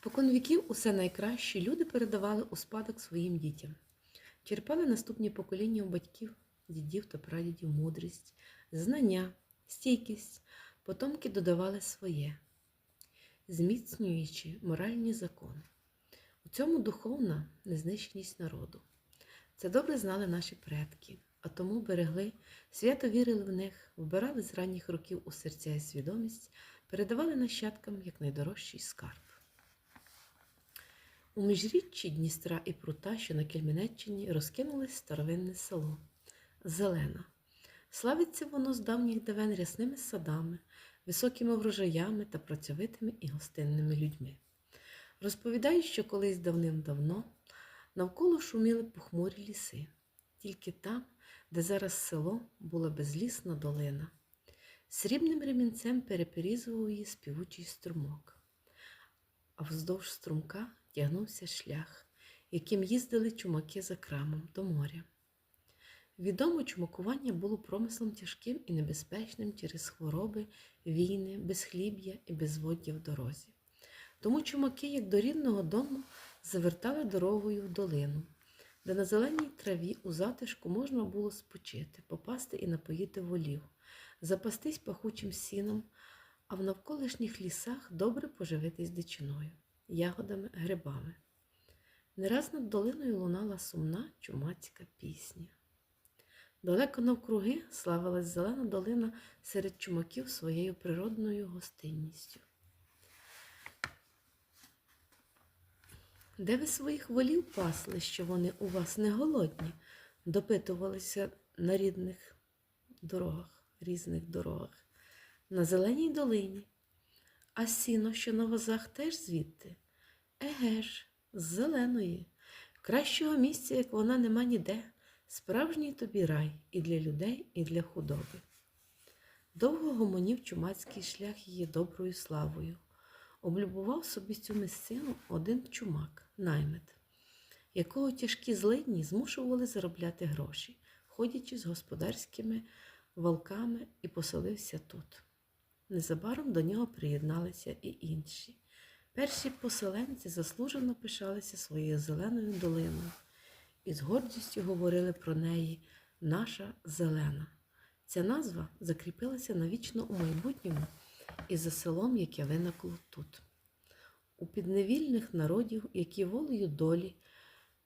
Спокон віків усе найкраще люди передавали у спадок своїм дітям. Черпали наступні покоління у батьків, дідів та прадідів мудрість, знання, стійкість, потомки додавали своє, зміцнюючи моральні закони. У цьому духовна незнищеність народу. Це добре знали наші предки, а тому берегли, свято вірили в них, вбирали з ранніх років у серця і свідомість, передавали нащадкам як найдорожчий скарб. У міжріччі Дністра і Прута, що на Кельменеччині, розкинулось старовинне село Зелена. Славиться воно з давніх давен рясними садами, високими врожаями та працьовитими і гостинними людьми. Розповідають, що колись давним-давно навколо шуміли похмурі ліси, тільки там, де зараз село, була безлісна долина. Срібним ремінцем переперізував її співучий струмок, а вздовж струмка тягнувся шлях, яким їздили чумаки за крамом до моря. Відомо, чумакування було промислом тяжким і небезпечним через хвороби, війни, безхліб'я і безводдя в дорозі. Тому чумаки, як до рідного дому, завертали дорогою в долину, де на зеленій траві у затишку можна було спочити, попасти і напоїти волів, запастись пахучим сіном, а в навколишніх лісах добре поживитись дичиною, ягодами, грибами. Не раз над долиною лунала сумна чумацька пісня. Далеко навкруги славилась зелена долина серед чумаків своєю природною гостинністю. Де ви своїх волів пасли, що вони у вас не голодні? допитувалися на рідних дорогах, різних дорогах, на зеленій долині. А сіно, що на возах, теж звідти? Еге ж, з зеленої. Кращого місця, як вона, нема ніде. Справжній тобі рай і для людей, і для худоби. Довго гомонів чумацький шлях її доброю славою. Облюбував собі цю місцину один чумак, наймит, якого тяжкі злидні змушували заробляти гроші, ходячи з господарськими волками і поселився тут. Незабаром до нього приєдналися і інші. Перші поселенці заслужено пишалися своєю зеленою долиною і з гордістю говорили про неї наша зелена. Ця назва закріпилася навічно у майбутньому і за селом, яке виникло тут. У підневільних народів, які волею долі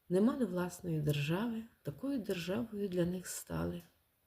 не мали власної держави, такою державою для них стали